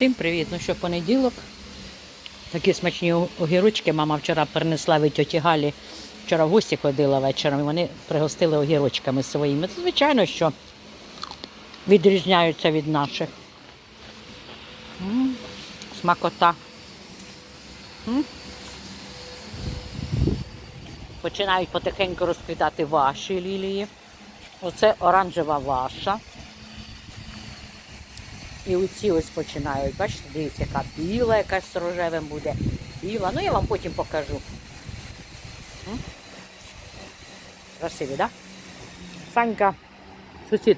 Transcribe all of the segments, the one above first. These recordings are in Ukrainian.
Всім привіт! Ну що, понеділок. Такі смачні огірочки мама вчора принесла від тьоті Галі. Вчора в гості ходила вечором, і вони пригостили огірочками своїми. Це, звичайно, що відрізняються від наших. М, Смакота. М. Починають потихеньку розквітати ваші лілії. Оце оранжева ваша. І оці ось починають, бачите, дивіться, яка біла якась з рожевим буде. Біла. Ну я вам потім покажу. Красиві, так? Да? Санька, сусід,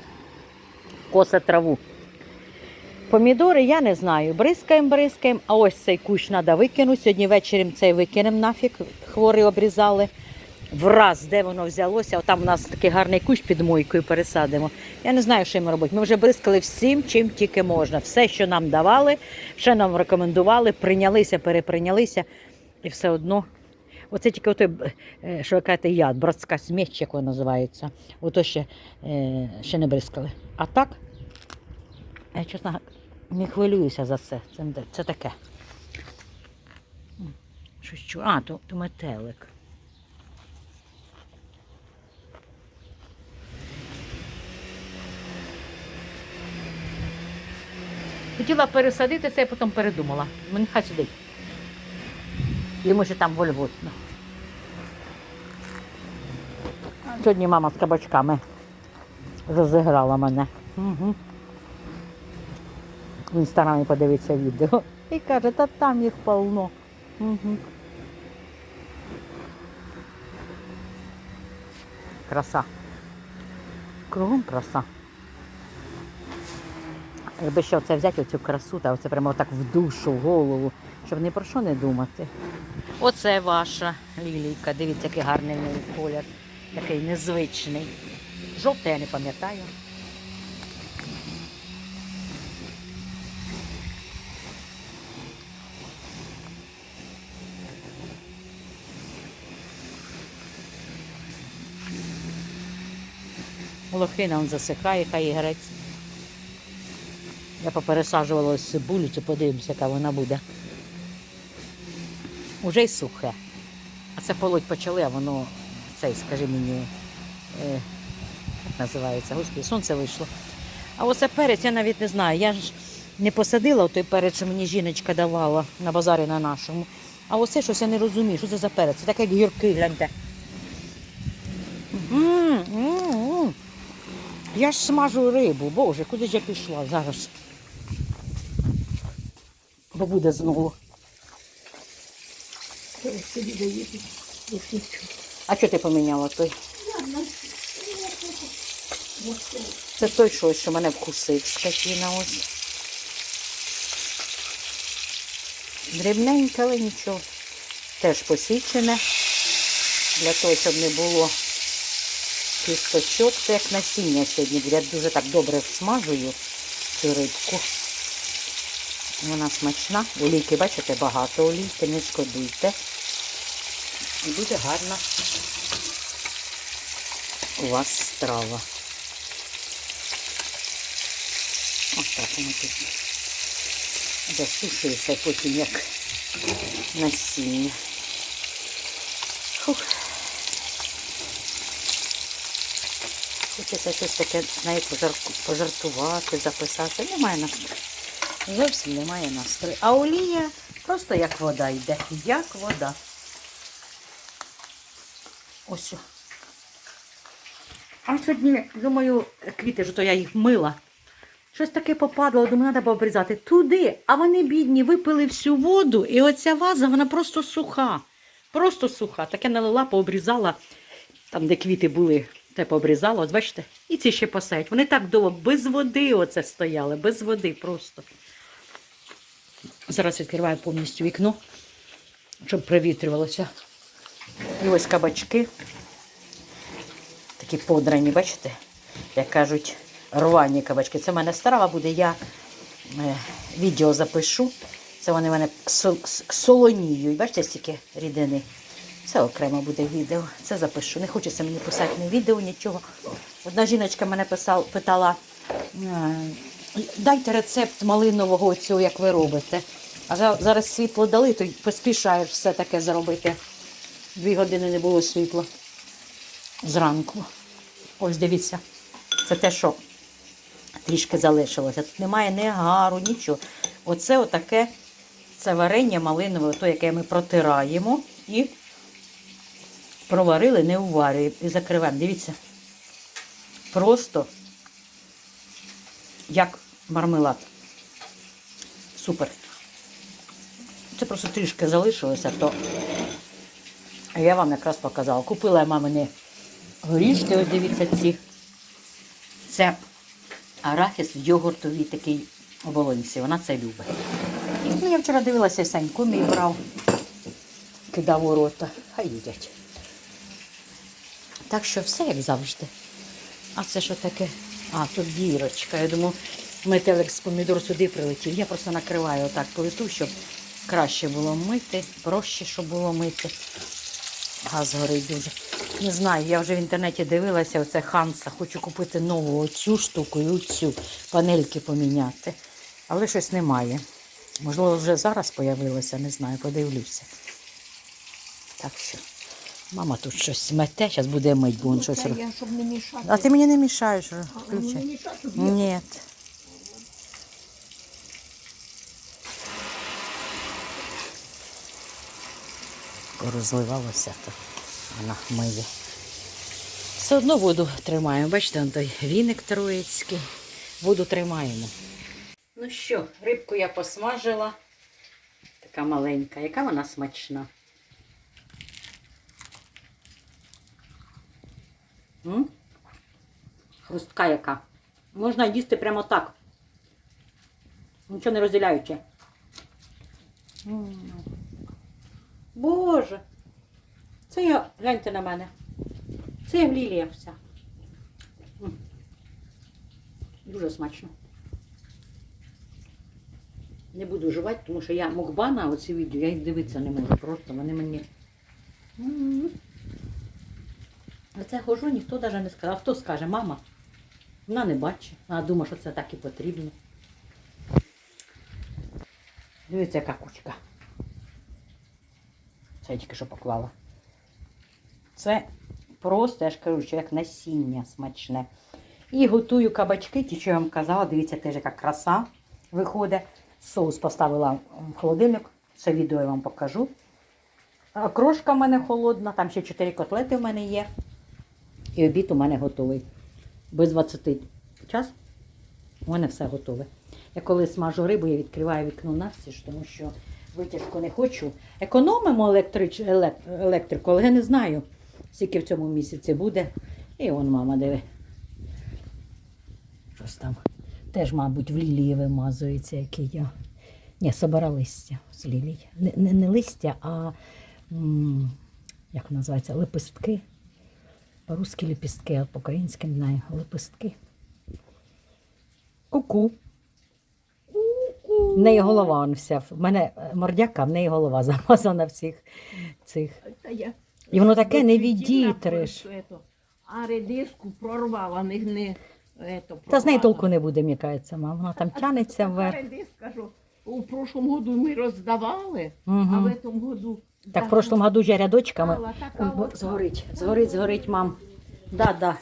коса траву. Помідори я не знаю. Бризкаємо, бризкаємо, а ось цей кущ треба викинути. Сьогодні ввечері цей викинемо нафіг, хворі обрізали. Враз, де воно взялося, там у нас такий гарний кущ під мойкою пересадимо. Я не знаю, що їм робити. Ми вже бризкали всім, чим тільки можна. Все, що нам давали, що нам рекомендували, прийнялися, переприйнялися. І все одно. Оце тільки отой, е, що ви кажете, яд, братська смерть, як вона називається. Ото ще, е, ще не бризкали. А так, я чесно не хвилююся за це. Це, це таке. М, Щось чу... А, то, то метелик. Хотіла пересадити це, а потім передумала. Мені хай сидить. Йому ще там вольготно. Сьогодні мама з кабачками розіграла мене. Угу. В інстаграмі подивиться відео. І каже, та там їх полно. Угу. Краса. Кругом краса. Якби ще оце взяти оцю красу, та оце прямо так в душу, в голову, щоб ні про що не думати. Оце ваша лілійка. Дивіться, який гарний колір. Такий незвичний. Жовтий я не пам'ятаю. Лохина засихає, хай і грець. Я попересаджувала ось цибулю, подивимося, яка вона буде. Уже й сухе. А це полоть почали, а воно цей, скажи мені, е, як називається, господи, сонце вийшло. А оце перець, я навіть не знаю. Я ж не посадила той перець, що мені жіночка давала на базарі на нашому. А оце щось я не розумію, що це за перець. Це таке як гіркий, гляньте. М, м, м. Я ж смажу рибу, боже, куди ж я пішла зараз? Бо буде знову. А що ти поміняла той? Це той щось, що мене вкусив, скотина ось. Дрібненьке, але нічого. Теж посічене. Для того, щоб не було кісточок. Це як насіння сьогодні. Я дуже так добре всмажую цю рибку. Вона смачна. Олійки, бачите, багато олійки, не шкодуйте. І буде гарна у вас страва. Ось так воно тут засушується потім як насіння. Фух. Хочеться щось таке, пожар- пожартувати, записати. Немає настрою. Зовсім немає настрою. А олія просто як вода йде. Як вода. Ось. А сьогодні, думаю, квіти ж то я їх мила. Щось таке попадало, думаю, треба обрізати. Туди, а вони бідні, випили всю воду, і оця ваза, вона просто суха. Просто суха. Таке налила, пообрізала, там, де квіти були, те пообрізала, от бачите, і ці ще посають. Вони так довго, без води оце стояли, без води просто. Зараз відкриваю повністю вікно, щоб привітрювалося. І ось кабачки. Такі подрані, бачите? Як кажуть, рвані кабачки. Це в мене страва буде, я е, відео запишу. Це вони в мене солоніють. Бачите, стільки рідини. Це окремо буде відео. Це запишу. Не хочеться мені писати ні відео, нічого. Одна жіночка мене писала, питала, е, Дайте рецепт малинового цього, як ви робите. А зараз світло дали, то поспішаєш все таке зробити. Дві години не було світла зранку. Ось дивіться, це те, що трішки залишилося. Тут немає ні гару, нічого. Оце отаке, це варення малинове, то, яке ми протираємо і проварили, не уварюємо. І закриваємо. Дивіться. Просто як мармелад. Супер. Це просто трішки залишилося, то я вам якраз показала. Купила я мамині горішки, ось дивіться ці. Це арахіс в йогуртовій такій оболонці. Вона це любить. Ну, я вчора дивилася, Санько мій брав, кидав у рота. Хай їдять. Так що все як завжди. А це що таке? А, тут дірочка. Я думаю, метелик з помідор сюди прилетів. Я просто накриваю отак плиту, щоб краще було мити, проще, щоб було мити. Газ горить дуже. Не знаю, я вже в інтернеті дивилася, оце Ханса. Хочу купити нову оцю штуку і оцю панельки поміняти. Але щось немає. Можливо, вже зараз появилося, не знаю, подивлюся. Так що, мама тут щось мете, зараз буде мить, бо він щось. Робить. я, щоб не мішати. А ти мені не мішаєш, А, включай. не мішати? Ні. Порозливалося, то вона миє. Все одно воду тримаємо. Бачите, он той віник троїцький. Воду тримаємо. Ну що, рибку я посмажила. Така маленька. Яка вона смачна? Хрустка яка. Можна їсти прямо так. Нічого не розділяючи. Боже. Це я, гляньте на мене. Це я лілія вся. Дуже смачно. Не буду жувати, тому що я мукбана, оці відео, я їх дивитися не можу. Просто вони мені. А це хожу, ніхто навіть не сказав. А хто скаже, мама? Вона не бачить. Вона думає, що це так і потрібно. Дивіться, яка кучка. Це я тільки що поклала. Це просто, я ж кажу, що як насіння смачне. І готую кабачки, ті, що я вам казала, дивіться, теж яка краса виходить. Соус поставила в холодильник. Це відео я вам покажу. Крошка в мене холодна, там ще 4 котлети в мене є. І обід у мене готовий. Без 20 час у мене все готове. Я коли смажу рибу, я відкриваю вікно навстіж, тому що витяжку не хочу. Економимо електрич... електрику, але я не знаю, скільки в цьому місяці буде. І он мама диви. Щось там. Теж, мабуть, в лілії вимазується, який я. Ні, собира листя з лілії. Не, не, не листя, а м, як називається, лепестки. По-русски лепестки, а по-українськи не знаю, лепестки. Ку-ку. В неї голова он вся. В мене е, мордяка, в неї голова замазана всіх цих. І воно таке не відітриш. А редиску прорвала, не, не ето, Та з неї толку не буде, мені кажеться, мама. Вона там тянеться вверх. редиска, у прошлому году ми роздавали, а в цьому году... Так в прошлому году вже рядочками. Ой, бо згорить, згорить, згорить, мам. Да, да.